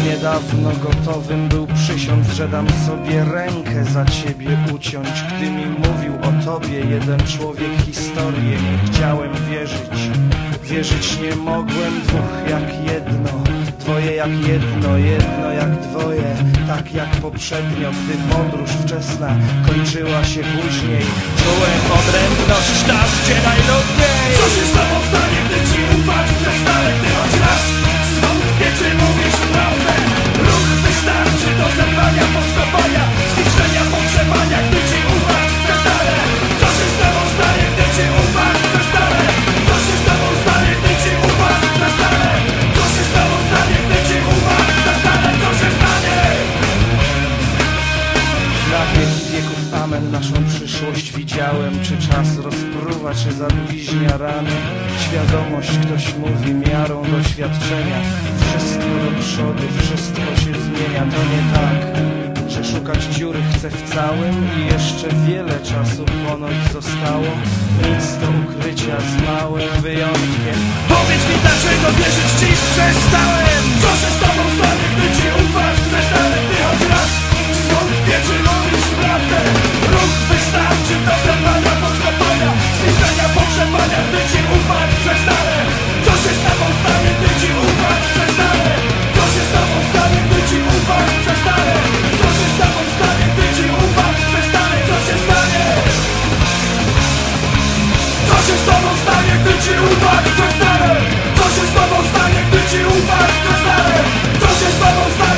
Niedawno gotowym był przysiąc, że dam sobie rękę za ciebie uciąć. Gdy mi mówił o tobie jeden człowiek historię Nie chciałem wierzyć, wierzyć nie mogłem Dwóch jak jedno, dwoje jak jedno, jedno jak dwoje Tak jak poprzednio, gdy podróż wczesna kończyła się później. Czułem odrębność tam, gdzie najludniej Co się z tobą stanie, gdy ci ufać przestanę Gdy amen naszą przyszłość widziałem. Czy czas rozpruwa, czy zabliźnia rany Świadomość ktoś mówi miarą doświadczenia. Wszystko do przodu, wszystko się zmienia. To nie tak, że szukać dziury chcę w całym I jeszcze wiele czasu ponoć zostało. Nic do ukrycia z małym wyjątkiem. Powiedz mi dlaczego wierzyć ci przestałem upadł, to stary. Co się z tobą stanie, gdy ci upadł, to stary. Co się z tobą stanie?